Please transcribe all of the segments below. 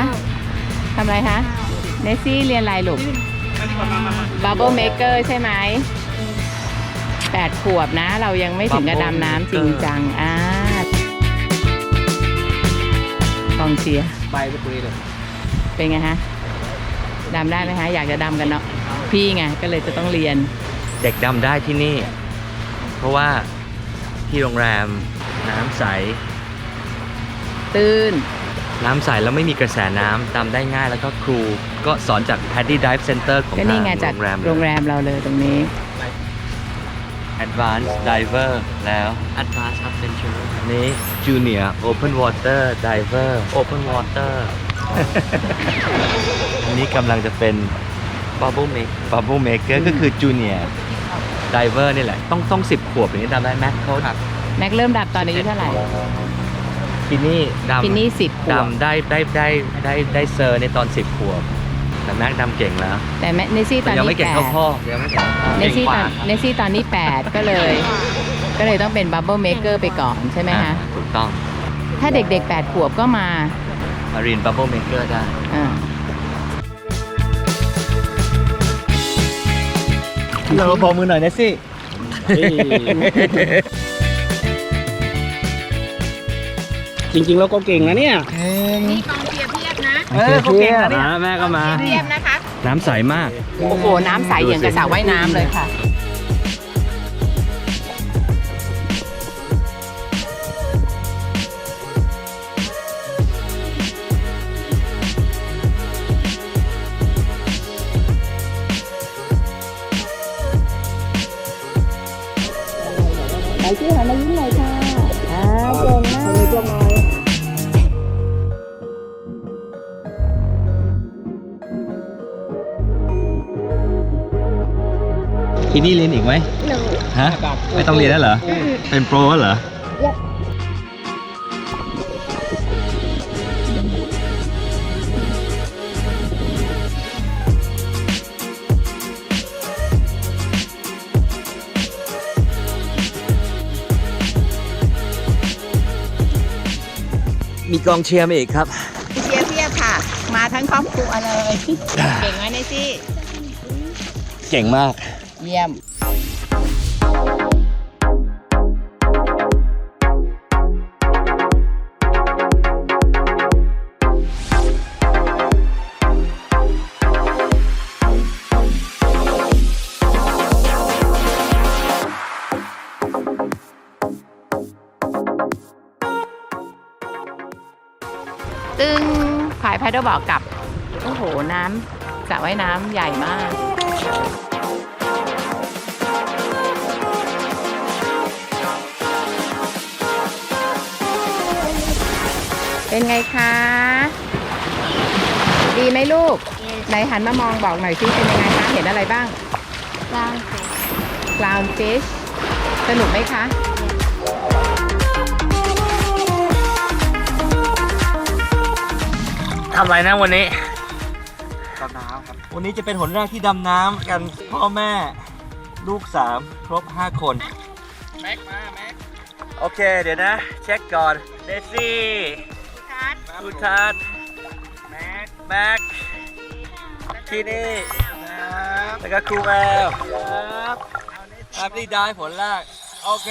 คะทำอะไรคะเนสซี่เรียนอะไรลูก Bubble Maker ใช่ไหมแปดขวบนะ เรายังไม่ถึงกระดำน้ำจริงจังอ่ากองเชียร์ไปไปคุยเลยเป็นไงฮะดำได้ไหมฮะ อยากจะดำกันเนาะพี่ไงก็เลยจะต้องเรียน เด็กดำได้ที่นี่ เพราะว่าที่โรงแรมน้ำใส ตื้น น้ำใสแล้วไม่มีกระแสน้ำดำได้ง่ายแล้วก็ครู ก็สอนจาก Paddy Dive Center ของก็ทางนี่ไงจากโรงแรมโรงแรมเราเลยตรงนี้ Advanced Diver แล้ว Advanced Adventure อันนี้ Junior Open Water Diver Open Water อันนี้กำลังจะเป็น Bubble Maker Bubble Maker ก็คือ Junior Diver นี่แหละ ต้องต้องสิบขวบอย่างนี้ดำได้ไหมเขา แม็กเริ่มดับตอนอายุเท่าไหร่ พินนี่ดำพินนี่สิบขวบดำได้ได้ได้ได้ได้เซอร์ในตอนสิบขวบแต่แม็กดำเก่งแล้ว แต่แม่เนซี่ตแต่อนยังนี้ไม่เก่งแปเท่าดพ่อยังไม่เก่งเท่าพ่อเนซี่ตอนเนซี่ตอนนี้แปดก็เลย ก็เลยต้องเป็นบับเบิลเมเกอร์ไปก่อนใช่ไหมอ่าคะถูกต้องถ้าเด็กๆแปดขวบก็มามารีนบับเบิลเมเกอร์ได้ อ่า เราพอมือหน่อยนะสิ จริงๆเราก็เก่งนะเนี่ยนี่กองเชียร์เพียบนะเออเขาเก่งนะเนี่ยแม่ก็มา เพียบนะคะ น้ำใสมาก โอ้โห น้ำใสอย่างกระสระว่ายน้ำเลยค่ะไหนชื่อหันมายิ้ม ทีนี่เรียนอีกไหมฮะ ไม่ต้องเรียนแล้วเหรอ เป็นโปรแล้วเหรอ มีกองเชียร์มาอีกครับ เชียร์เพียบค่ะ มาทั้งครอบครัวเลย เก่งไหมเนซี่ เก่งมาก เยี่ยมตึงผายแพดเดิลบอกกลับ โอ้โห น้ำสระว่ายน้ำใหญ่มาก เป็นไงคะ ดีไหมลูก ไหนหันมามองบอกหน่อยซิเป็นยังไงคะ เห็นอะไรบ้าง clown fish สนุกไหมคะทำอะไรนะวันนี้ตอนน้ำครับ วันนี้จะเป็นหนแรกที่ดำน้ำกันพ่อแม่ลูกสามครบ 5 คน แม็กมา แม็ก โอเค เดี๋ยวนะ เช็คก่อนเดซี่ กูทัศน์แม็กแม็กที่นี่ครับแล้วก็ครูแมวครับครับนี่ได้ผลแรกโอเค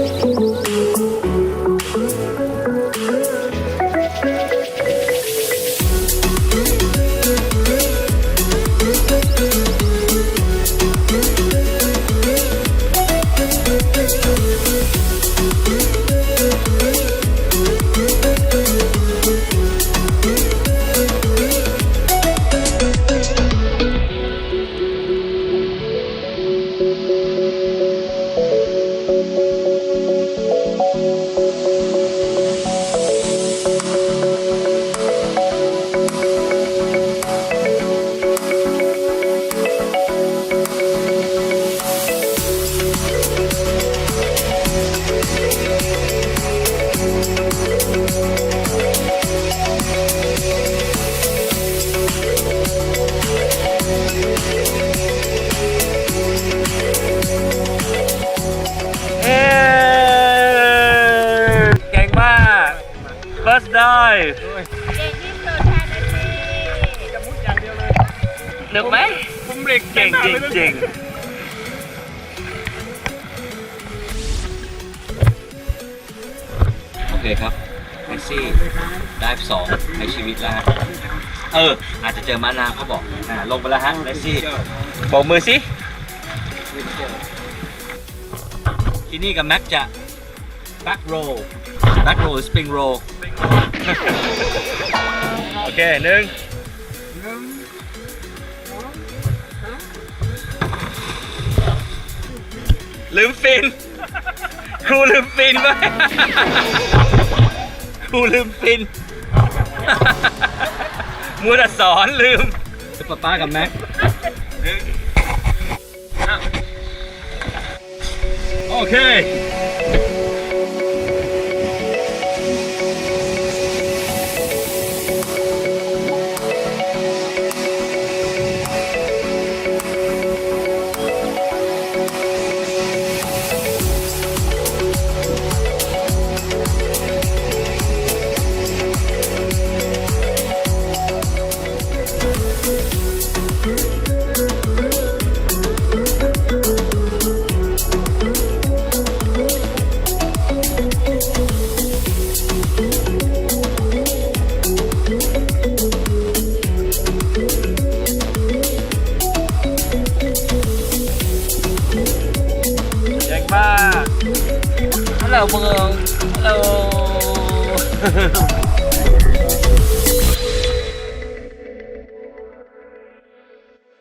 เเก่งที่สุดแทนเนซี่จะมุดอย่างเดียวเลยหนึกไหมผมเบรกเก่งจริงจริงโอเคครับแท็กซี่ได้สองในชีวิตแล้วฮะเออ อาจจะเจอมานาเขาบอกอ่าลงไปแล้วฮะแท็กซี่บอกมือสิที่นี่กับแม็กจะ back roll back roll spring roll โอเคหนึ่งลืมฟิน ครูลืมฟินไปครูลืมฟินมัวแต่สอนลืมป้าป้ากับแม็กโอเค แล้วเมึงฮัลโหล